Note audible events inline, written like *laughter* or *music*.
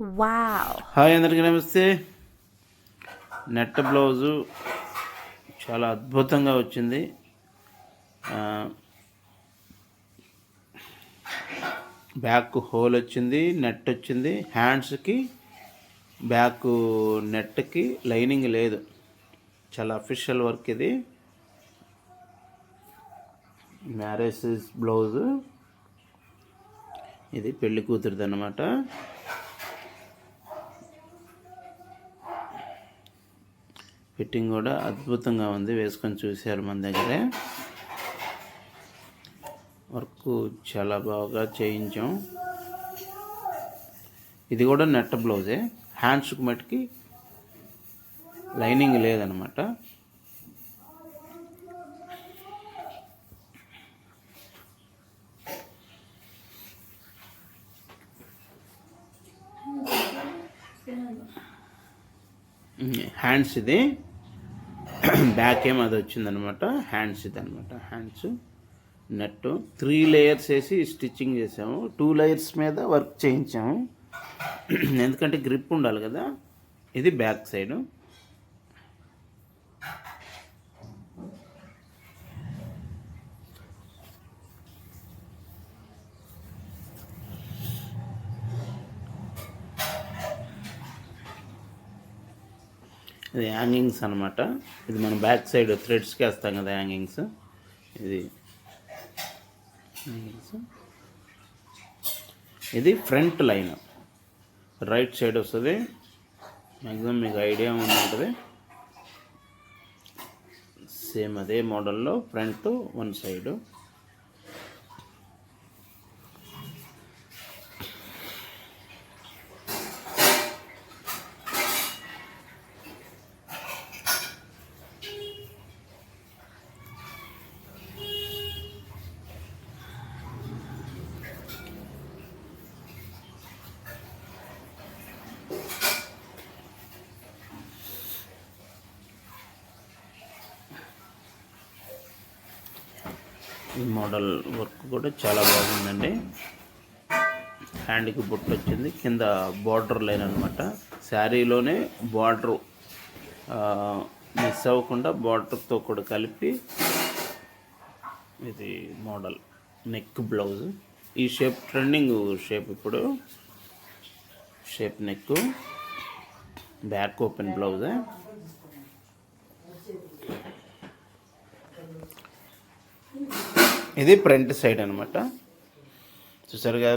Hi అందరికీ నమస్తే. Net blouse చాలా అద్భుతంగా వచ్చింది. బ్యాక్ హోల్ వచ్చింది నెట్ వచ్చింది. హ్యాండ్స్కి బ్యాక్ నెట్కి లైనింగ్ లేదు. చాలా అఫీషియల్ వర్క్ ఇది. Marriage blouse. ఇది పెళ్ళి కూతురుది అనమాట ఫిట్టింగ్ కూడా అద్భుతంగా ఉంది. వేసుకొని చూశారు మన దగ్గరే. వర్క్ చాలా బాగా చేయించాం. ఇది కూడా నెట్ బ్లౌజే. హ్యాండ్స్కి మట్టుకి లైనింగ్ లేదనమాట. హ్యాండ్స్ ఇది. *clears throat* బ్యాక్ ఏం అది వచ్చిందనమాట హ్యాండ్స్ ఇది అనమాట హ్యాండ్స్ నెట్ త్రీ లేయర్స్ వేసి స్టిచ్చింగ్ చేసాము. టూ లేయర్స్ మీద వర్క్ చేయించాము. *clears throat* ఎందుకంటే గ్రిప్ ఉండాలి కదా. ఇది బ్యాక్ సైడ్ ఇది హ్యాంగింగ్స్ అనమాట ఇది మనం బ్యాక్ సైడ్ థ్రెడ్స్కి వేస్తాం కదా హ్యాంగింగ్స్ ఇది ఇది ఫ్రంట్ లైన్ రైట్ సైడ్ వస్తుంది. మ్యాక్సిమం మీకు ఐడియా ఉంటుంది. సేమ్ అదే మోడల్లో ఫ్రంట్ వన్ సైడు ఈ మోడల్ వర్క్ కూడా చాలా బాగుందండి. హ్యాండ్కి బుట్ట వచ్చింది. కింద బార్డర్ లైన్ అనమాట శారీలోనే బార్డర్ మిస్ అవ్వకుండా బార్డర్తో కూడా కలిపి ఇది మోడల్. Neck blouse. ఈ షేప్ ట్రెండింగ్ షేప్ ఇప్పుడు. షేప్ నెక్ బ్యాక్ ఓపెన్ బ్లౌజే. ఇది ఫ్రంట్ సైడ్ అనమాట చూసారుగా